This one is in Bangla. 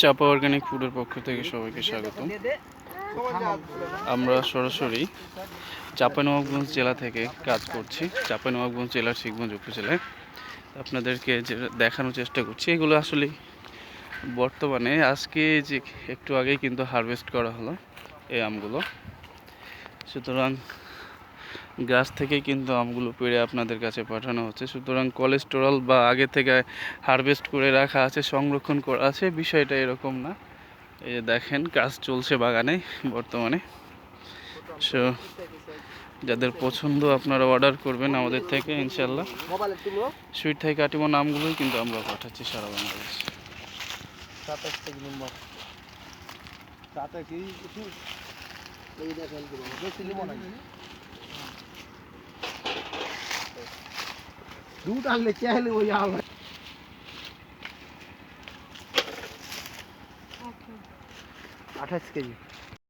চাপা অর্গানিক ফুডের পক্ষ থেকে সবাইকে স্বাগত আমরা সরাসরি চাঁপাইনবাবগঞ্জ জেলা থেকে কাজ করছি চাঁপাইনবাবগঞ্জ জেলার শিখগঞ্জ উপজেলায়। আপনাদেরকে দেখানোর চেষ্টা করছি, এগুলো আসলে বর্তমানে, আজকে যে একটু আগেই কিন্তু হারভেস্ট করা হলো এই আমগুলো। সুতরাং গাছ থেকে কিন্তু আমগুলো পেড়ে আপনাদের কাছে পাঠানো হচ্ছে সুতরাং কোলেস্টেরল বা আগে থেকে হারভেস্ট করে রাখা আছে সংরক্ষণ করা আছে বিষয়টা এরকম না এই যে দেখেন কাজ চলছে বাগানে বর্তমানে সো যাদের পছন্দ আপনারা অর্ডার করবেন আমাদের থেকে ইনশাল্লাহ সুইট থাই কাটিমো নামগুলোই কিন্তু আমরা পাঠাচ্ছি সারা বাংলাদেশ দুধ আনলে চাইলে ওই আম আঠাশ কেজি।